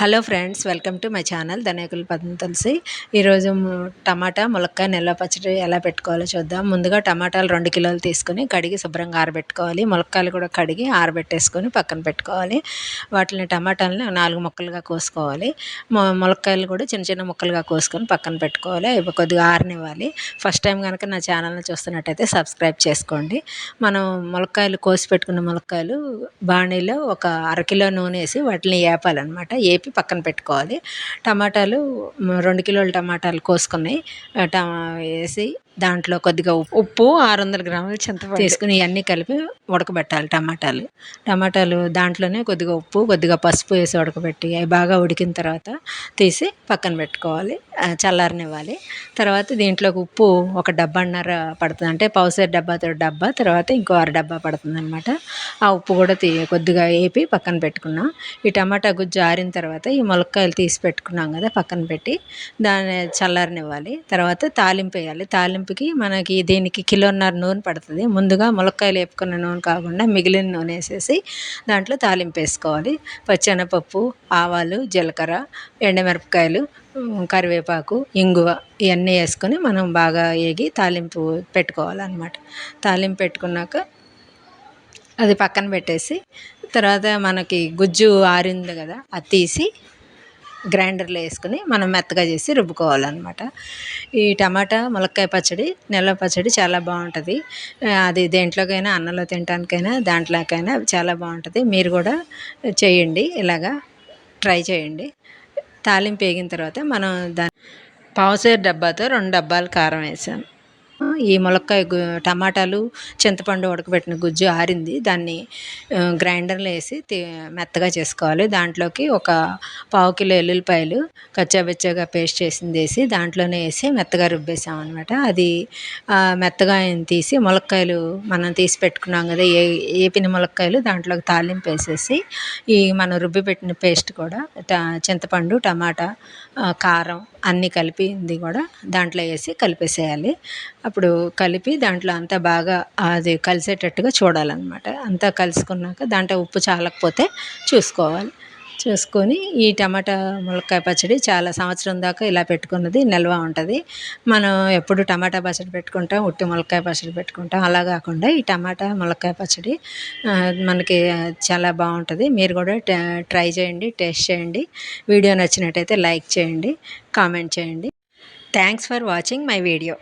Hello friends welcome to my channel ధనియాకుల పదం తులసి. ఈరోజు టమాటా ములక్కాయ నిల్వ పచ్చడి ఎలా పెట్టుకోవాలో చూద్దాం. ముందుగా టమాటాలు రెండు కిలోలు తీసుకొని కడిగి శుభ్రంగా ఆరబెట్టుకోవాలి. ములక్కాయలు కూడా కడిగి ఆరబెట్టేసుకొని పక్కన పెట్టుకోవాలి. వాటిని టమాటాలని నాలుగు ముక్కలుగా కోసుకోవాలి. ములక్కాయలు కూడా చిన్న చిన్న ముక్కలుగా కోసుకొని పక్కన పెట్టుకోవాలి. అవి కొద్దిగా ఆరనివ్వాలి. ఫస్ట్ టైం కనుక నా ఛానల్ని చూస్తున్నట్టయితే సబ్స్క్రైబ్ చేసుకోండి. మనం ములక్కాయలు కోసి పెట్టుకున్న ములక్కాయలు బాణీలో ఒక అరకిలో నూనె వేసి వాటిని వేపాలన్నమాట వేపి పక్కన పెట్టుకోవాలి. టమాటాలు రెండు కిలోల టమాటాలు కోసుకుని టమా వేసి దాంట్లో కొద్దిగా ఉప్పు. ఉప్పు ఆరు వందల గ్రాముల చింతపండు. తీసుకుని ఇవన్నీ కలిపి ఉడకబెట్టాలి టమాటాలు. టమాటాలు దాంట్లోనే కొద్దిగా ఉప్పు కొద్దిగా పసుపు వేసి ఉడకబెట్టి అవి బాగా ఉడికిన తర్వాత తీసి పక్కన పెట్టుకోవాలి. చల్లారనివ్వాలి. తర్వాత దీంట్లోకి ఉప్పు ఒక డబ్బాన్నర పడుతుంది. అంటే పౌసేరు డబ్బాతో డబ్బా తర్వాత ఇంకో అర డబ్బా పడుతుంది అనమాట ఆ ఉప్పు కూడా తీ కొద్దిగా వేపి పక్కన పెట్టుకున్నాం. ఈ టమాటా గుజ్జు ఆరిన తర్వాత ఈ ములక్కాయలు తీసి పెట్టుకున్నాం కదా పక్కన పెట్టి దాన్ని చల్లారనివ్వాలి. తర్వాత తాలింపు వేయాలి. తాలింపుకి మనకి దీనికి కిలోన్నర నూనె పడుతుంది. ముందుగా ములక్కాయలు వేపుకున్న నూనె కాకుండా మిగిలిన నూనె వేసేసి దాంట్లో తాలింపు వేసుకోవాలి. పచ్చెనపప్పు ఆవాలు జీలకర్ర ఎండమిరపకాయలు కరివేపాకు ఇంగువ ఇవన్నీ వేసుకొని మనం బాగా వేగి తాలింపు పెట్టుకోవాలన్నమాట. తాలింపు పెట్టుకున్నాక అది పక్కన పెట్టేసి తర్వాత మనకి గుజ్జు ఆరింది కదా అది తీసి గ్రైండర్లో వేసుకుని మనం మెత్తగా చేసి రుబ్బుకోవాలన్నమాట. ఈ టమాటా ములక్కాయ పచ్చడి నిల్వ పచ్చడి చాలా బాగుంటుంది. అది దేంట్లోకైనా అన్నంలో తినడానికైనా దాంట్లోకైనా చాలా బాగుంటుంది. మీరు కూడా చేయండి ఇలాగా ట్రై చేయండి. తాలింపు వేగిన తర్వాత మనం దాని పావుసేరు డబ్బాతో రెండు డబ్బాలు కారం వేసాం. ఈ ములక్కాయ గు టమాటాలు చింతపండు ఉడకబెట్టిన గుజ్జు ఆరింది. దాన్ని గ్రైండర్లో వేసి మెత్తగా చేసుకోవాలి. దాంట్లోకి ఒక పావు కిలో ఎల్లుల్లిపాయలు కచ్చాబెచ్చాగా పేస్ట్ చేసింది వేసి దాంట్లోనే వేసి మెత్తగా రుబ్బేసాం అనమాట అది మెత్తగా తీసి ములక్కాయలు మనం తీసి పెట్టుకున్నాం కదా ఏ ఏపిన ములక్కాయలు దాంట్లోకి తాలింపు వేసేసి ఈ మనం రుబ్బి పెట్టిన పేస్ట్ కూడా చింతపండు టమాటా కారం అన్నీ కలిపింది కూడా దాంట్లో వేసి కలిపేసేయాలి. అప్పుడు కలిపి దాంట్లో అంతా బాగా అది కలిసేటట్టుగా చూడాలన్నమాట. అంతా కలుసుకున్నాక దాంట్లో ఉప్పు చాలకపోతే చూసుకోవాలి. చూసుకొని ఈ టమాటా ములక్కాయ పచ్చడి చాలా సంవత్సరం దాకా ఇలా పెట్టుకున్నది నిల్వ ఉంటుంది. మనం ఎప్పుడు టమాటా పచ్చడి పెట్టుకుంటాం ఉట్టి ములక్కాయ పచ్చడి పెట్టుకుంటాం. అలా కాకుండా ఈ టమాటా ములక్కాయ పచ్చడి మనకి చాలా బాగుంటుంది. మీరు కూడా ట్రై చేయండి టేస్ట్ చేయండి. వీడియో నచ్చినట్టయితే లైక్ చేయండి కామెంట్ చేయండి. Thanks for watching my video